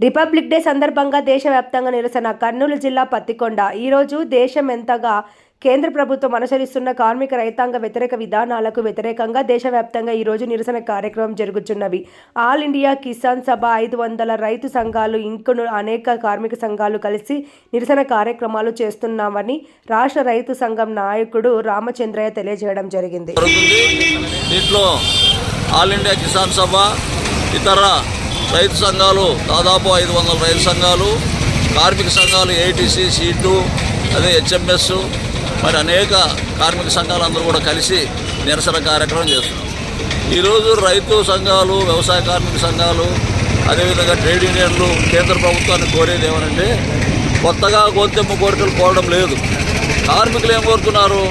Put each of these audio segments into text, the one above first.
Republic day సందర్భంగా దేశవ్యాప్తంగా నిరసన కర్నూలు జిల్లా పత్తికొండ. ఈరోజు దేశం ఎంతగా కేంద్ర ప్రభుత్వం అనుసరిస్తున్న కార్మిక రైతాంగ వ్యతిరేక విధానాలకు వ్యతిరేకంగా దేశవ్యాప్తంగా ఈరోజు నిరసన కార్యక్రమం జరుగుతున్నవి ఆల్ ఇండియా కిసాన్ సభ ఐదు వందల రైతు సంఘాలు ఇంకొను అనేక కార్మిక సంఘాలు కలిసి నిరసన కార్యక్రమాలు చేస్తున్నామని రాష్ట్ర రైతు సంఘం నాయకుడు రామచంద్రయ్య తెలియజేయడం జరిగింది. దీంట్లో ఆల్ ఇండియా కిసాన్ సభ ఇతర రైతు సంఘాలు దాదాపు ఐదు వందల రైతు సంఘాలు కార్మిక సంఘాలు ఏటీసీ సీటు అదే హెచ్ఎంఎస్ మరి అనేక కార్మిక సంఘాలందరూ కూడా కలిసి నిరసన కార్యక్రమం చేస్తున్నారు ఈరోజు రైతు సంఘాలు వ్యవసాయ కార్మిక సంఘాలు అదేవిధంగా ట్రేడ్ యూనియన్లు కేంద్ర ప్రభుత్వాన్ని కోరేది ఏమనంటే కొత్తగా గోంతెమ్మ కోరికలు కోరడం లేదు. కార్మికులు ఏం కోరుతున్నారు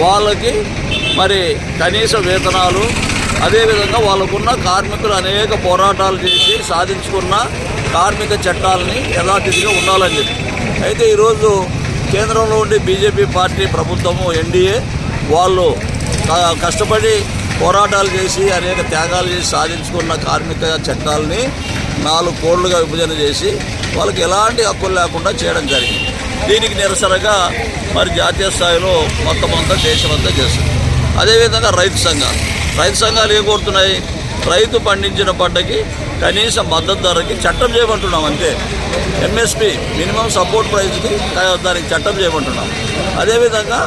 వాళ్ళకి మరి కనీస వేతనాలు అదేవిధంగా వాళ్ళకున్న కార్మికులు అనేక పోరాటాలు చేసి సాధించుకున్న కార్మిక చట్టాలని యథాతిథిగా ఉండాలని చెప్పి. అయితే ఈరోజు కేంద్రంలో ఉండి బీజేపీ పార్టీ ప్రభుత్వము ఎన్డీఏ వాళ్ళు కష్టపడి పోరాటాలు చేసి అనేక త్యాగాలు చేసి సాధించుకున్న కార్మిక చట్టాలని నాలుగు కోళ్ళుగా విభజన చేసి వాళ్ళకి ఎలాంటి హక్కులు లేకుండా చేయడం జరిగింది. దీనికి నిరసనగా మరి జాతీయ స్థాయిలో మొత్తం అంతా దేశమంతా చేస్తుంది. అదేవిధంగా రైతు సంఘాలు. రైతు సంఘాలు ఏం కోరుతున్నాయి? రైతు పండించిన పంటకి కనీస మద్దతు ధరకి చట్టం చేయమంటున్నాం అంతే. ఎంఎస్పి మినిమం సపోర్ట్ ప్రైస్కి దానికి చట్టం చేయమంటున్నాం. అదేవిధంగా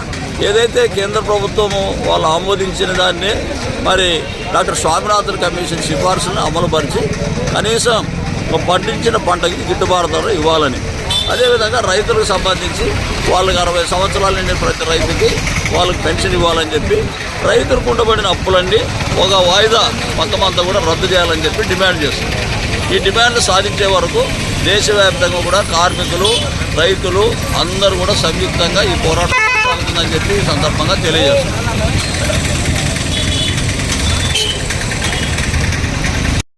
ఏదైతే కేంద్ర ప్రభుత్వము వాళ్ళు ఆమోదించిన దాన్ని మరి డాక్టర్ స్వామినాథన్ కమిషన్ సిఫార్సును అమలుపరిచి కనీసం పండించిన పంటకి గిట్టుబాటు ధర ఇవ్వాలని అదేవిధంగా రైతులకు సంబంధించి వాళ్ళకి అరవై సంవత్సరాలు నిండిన ప్రతి రైతుకి వాళ్ళకి పెన్షన్ ఇవ్వాలని చెప్పి రైతులకు ఉండబడిన అప్పులన్నీ ఒక వాయిదా మొత్తమంతా కూడా రద్దు చేయాలని చెప్పి డిమాండ్ చేస్తుంది. ఈ డిమాండ్ సాధించే వరకు దేశవ్యాప్తంగా కూడా కార్మికులు రైతులు అందరూ కూడా సంయుక్తంగా ఈ పోరాటం సాగుతుందని చెప్పి ఈ సందర్భంగా తెలియజేస్తున్నారు.